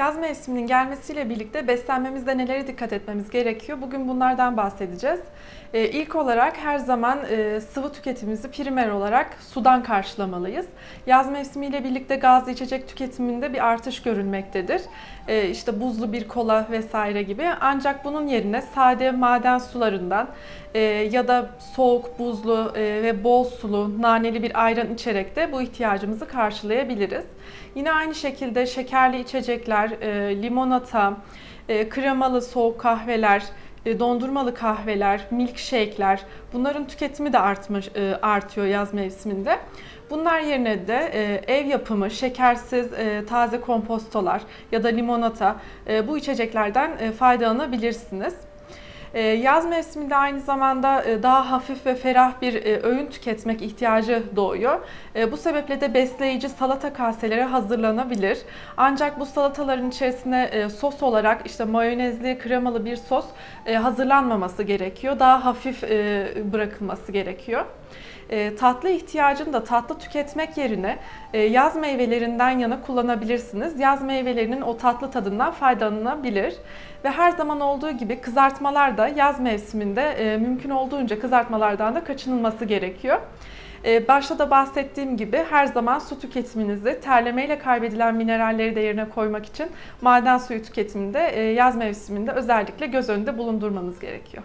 Yaz mevsiminin gelmesiyle birlikte beslenmemizde nelere dikkat etmemiz gerekiyor? Bugün bunlardan bahsedeceğiz. Ee, İlk olarak her zaman e, sıvı tüketimimizi primer olarak sudan karşılamalıyız. Yaz mevsimiyle birlikte gazlı içecek tüketiminde bir artış görülmektedir. Ee, İşte buzlu bir kola vesaire gibi. Ancak bunun yerine sade maden sularından e, ya da soğuk, buzlu e, ve bol sulu, naneli bir ayran içerek de bu ihtiyacımızı karşılayabiliriz. Yine aynı şekilde şekerli içecekler, e, limonata, e, kremalı soğuk kahveler, e, dondurmalı kahveler, milkshake'ler bunların tüketimi de artmış e, artıyor yaz mevsiminde. Bunlar yerine de e, ev yapımı şekersiz taze kompostolar ya da limonata bu içeceklerden faydalanabilirsiniz. E, Yaz mevsiminde aynı zamanda e, daha hafif ve ferah bir e, öğün tüketmek ihtiyacı doğuyor. E, Bu sebeple de besleyici salata kaseleri hazırlanabilir. Ancak bu salataların içerisine sos olarak işte mayonezli, kremalı bir sos hazırlanmaması gerekiyor. Daha hafif bırakılması gerekiyor. Tatlı ihtiyacını da tatlı tüketmek yerine yaz meyvelerinden yana kullanabilirsiniz. Yaz meyvelerinin o tatlı tadından faydalanabilir. Ve her zaman olduğu gibi kızartmalar da yaz mevsiminde e, mümkün olduğunca kızartmalardan da kaçınılması gerekiyor. E, Başta da bahsettiğim gibi her zaman su tüketiminizi terlemeyle kaybedilen mineralleri de yerine koymak için maden suyu tüketiminde e, yaz mevsiminde özellikle göz önünde bulundurmanız gerekiyor.